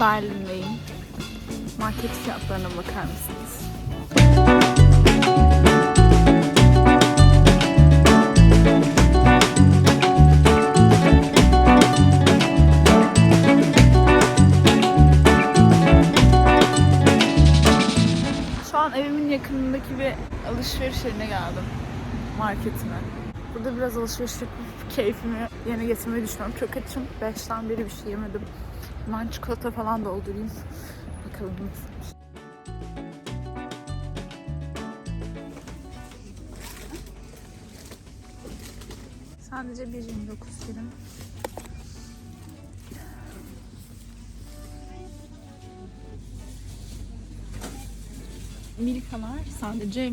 Berlin'deyim. Market fiyatlarına bakar mısınız? Marketime. Burada biraz alışveriş yapıp keyfimi yerine getirmeyi düşünüyorum. Çok açım. Beşten beri bir şey yemedim. Ben çikolata falan doldurayım. Bakalım nasılmış. Sadece 1.29 dilim. Milkalar sadece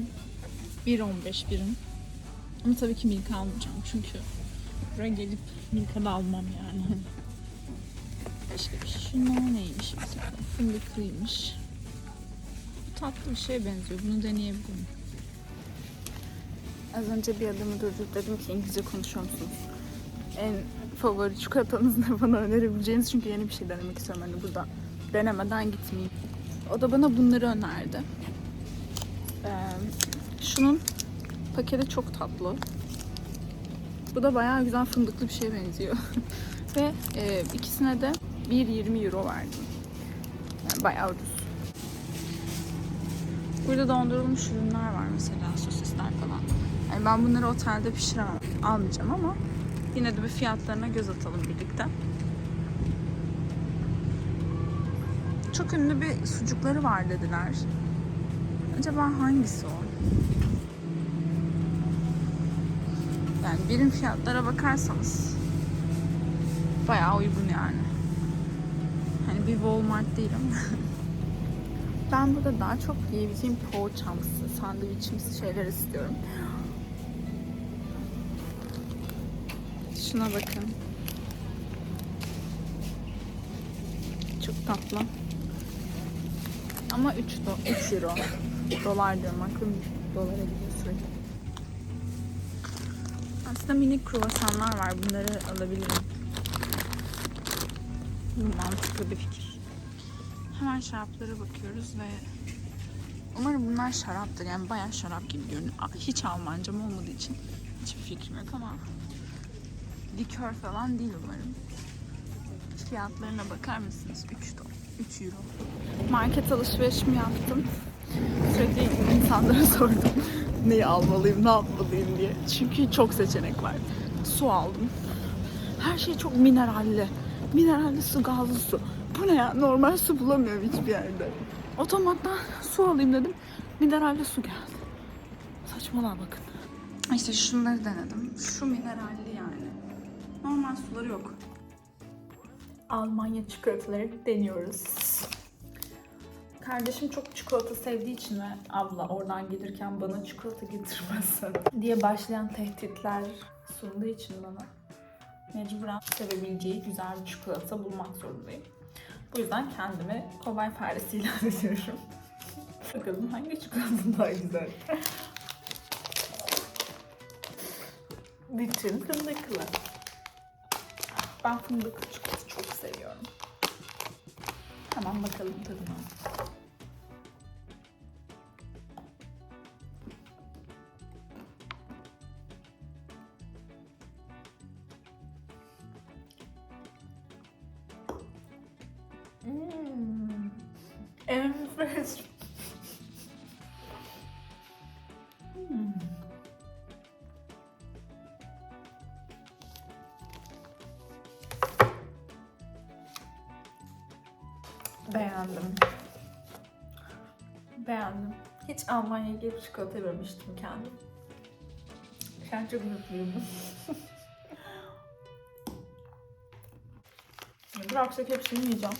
1.15 birim. Ama tabii ki Milka almayacağım çünkü buraya gelip Milka da almam yani. Başka bir şey. Şunlar neymiş mesela? Fındıklıymış. Bu tatlı bir şeye benziyor. Bunu deneyebilirim. Az önce bir adamı durdurup dedim ki İngilizce konuşuyor musunuz? En favori çikolatanız ne bana önerebileceğiniz çünkü yeni bir şey denemek istiyorum hani burada denemeden gitmeyeyim. O da bana bunları önerdi. Ee, şunun paketi çok tatlı. Bu da bayağı güzel fındıklı bir şeye benziyor. Ve e, ikisine de 1.20 euro verdim. Yani bayağı ucuz. Burada dondurulmuş ürünler var mesela sosisler falan. Yani ben bunları otelde pişiremem. Almayacağım ama yine de bir fiyatlarına göz atalım birlikte. Çok ünlü bir sucukları var dediler. Acaba hangisi o? Yani birim fiyatlara bakarsanız bayağı uygun yani. Hani bir Walmart değil ama. ben burada daha çok yiyebileceğim poğaçamsı, sandviçimsi şeyler istiyorum. Şuna bakın. Çok tatlı. Ama 3 do 3 euro. Dolar diyorum aklım dolara gidiyor sürekli. Aslında minik kruvasanlar var. Bunları alabilirim. Bu mantıklı bir fikir. Hemen şaraplara bakıyoruz ve umarım bunlar şaraptır. Yani bayağı şarap gibi görünüyor. Hiç Almancam olmadığı için hiçbir fikrim yok ama likör falan değil umarım. Fiyatlarına bakar mısınız? 3 dolar. 3 euro. Market alışverişimi yaptım. Sürekli insanlara sordum neyi almalıyım, ne yapmalıyım diye. Çünkü çok seçenek var. Su aldım. Her şey çok mineralli. Mineralli su, gazlı su. Bu ne ya? Normal su bulamıyorum hiçbir yerde. Otomattan su alayım dedim. Mineralli su geldi. Saçmalığa bakın. İşte şunları denedim. Şu mineralli yani. Normal suları yok. Almanya çikolataları deniyoruz. Kardeşim çok çikolata sevdiği için ve abla oradan gelirken bana çikolata getirmezsen diye başlayan tehditler sunduğu için bana mecburen sevebileceği güzel bir çikolata bulmak zorundayım. Bu yüzden kendimi kobay faresi ilan ediyorum. Bakalım hangi çikolata daha güzel. Bütün fındıklı. Ben fındıklı çikolata seviyorum. Hemen bakalım tadına. Hmm. Enfes. Hiç Almanya'ya gelip çikolata yememiştim kendim. Şu an çok mutluyum. Bıraksak hepsini yiyeceğim.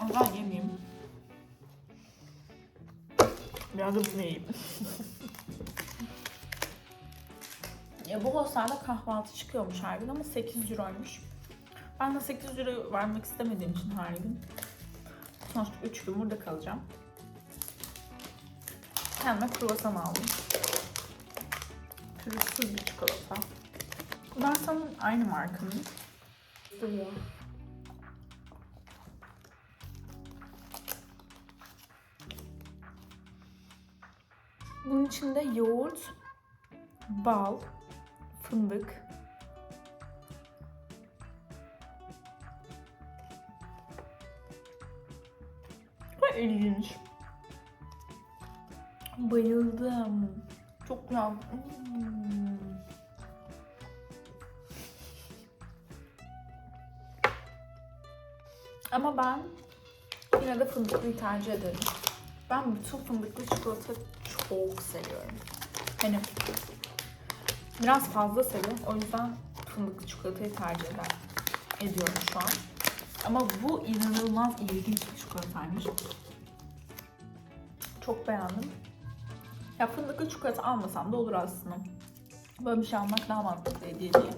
Ben yemeyeyim. Biraz da bunu yiyeyim. ya bu hostelde kahvaltı çıkıyormuş her gün ama 8 euroymuş. Ben de 8 euro vermek istemediğim için her gün. Sonuçta 3 gün burada kalacağım. Kendime kruvasan aldım. Pürüzsüz bir çikolata. Bunlar sanırım aynı markanın. Bunun içinde yoğurt, bal, fındık, ilginç. Bayıldım. Çok güzel. Hmm. Ama ben yine de fındıklıyı tercih ederim. Ben bütün fındıklı çikolata çok seviyorum. Hani biraz fazla seviyorum. O yüzden fındıklı çikolatayı tercih eder, ediyorum şu an. Ama bu inanılmaz ilginç bir çikolataymış. Çok beğendim. Ya fındıklı çikolata almasam da olur aslında. Böyle bir şey almak daha mantıklı hediye diye.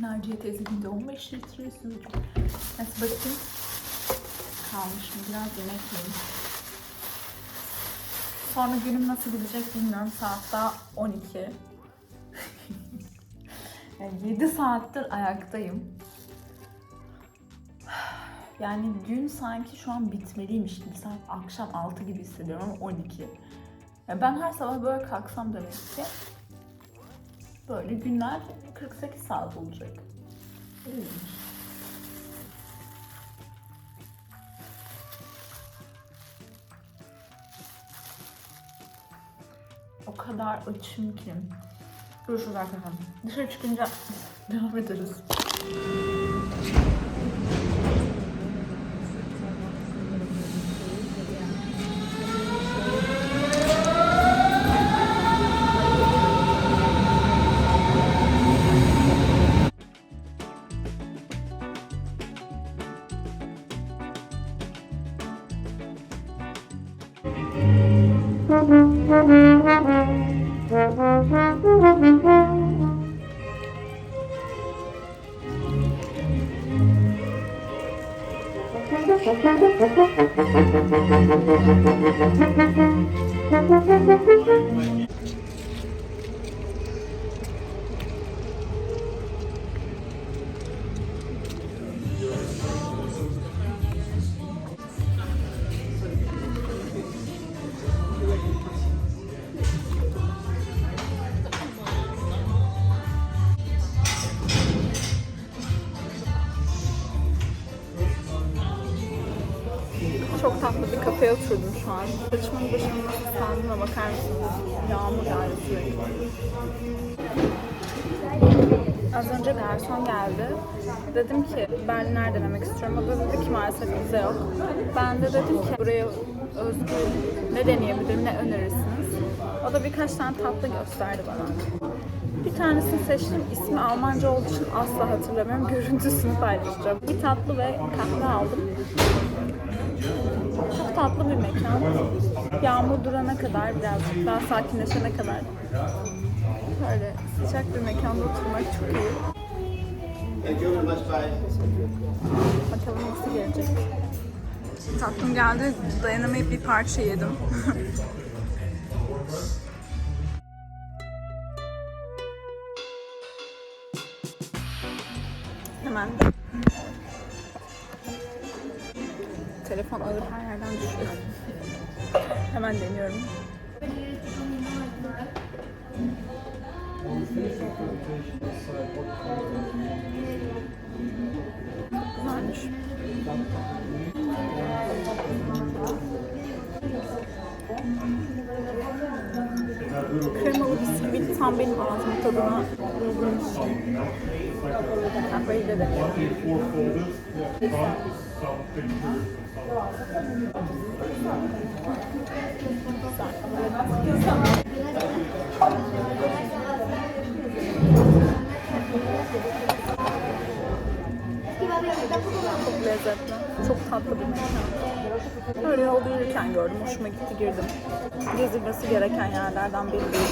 Naciye teyzemin de 15 litre sucuk. Neyse bakayım. Kalmış mı? Biraz yemek yiyeyim. Sonra günüm nasıl gidecek bilmiyorum. Saat daha 12. yani 7 saattir ayaktayım. Yani gün sanki şu an bitmeliymiş gibi. Saat akşam 6 gibi hissediyorum ama 12. Yani ben her sabah böyle kalksam demek ki böyle günler 48 saat olacak. İyiymiş. Kadar açım ki. Görüşürüz arkadaşlar. Dışarı çıkınca devam ederiz. Thank you. Çok tatlı bir kafeye oturdum şu an. Saçımın başımın nasıl sandığına bakar mısınız? Yağmur yağıyor sürekli. Az önce garson geldi. Dedim ki Berliner denemek istiyorum. O da dedi ki maalesef bize yok. Ben de dedim ki buraya özgü ne deneyebilirim, ne önerirsiniz? O da birkaç tane tatlı gösterdi bana. Bir tanesini seçtim. İsmi Almanca olduğu için asla hatırlamıyorum. Görüntüsünü paylaşacağım. Bir tatlı ve kahve aldım. Çok tatlı bir mekan. Yağmur durana kadar birazcık daha sakinleşene kadar böyle sıcak bir mekanda oturmak çok iyi. Bakalım nasıl gelecek. Tatlım geldi. Dayanamayıp bir parça yedim. Hemen Telefon ağır her yerden düşüyor. Hemen deniyorum. Güzelmiş. Kremalı bisküvili tam benim ağzım tadına uygun. Kahveyi de. Çok lezzetli. Çok tatlı bir mekan. Öyle yolda yürürken gördüm. Hoşuma gitti girdim. Gezilmesi gereken yerlerden biri değil.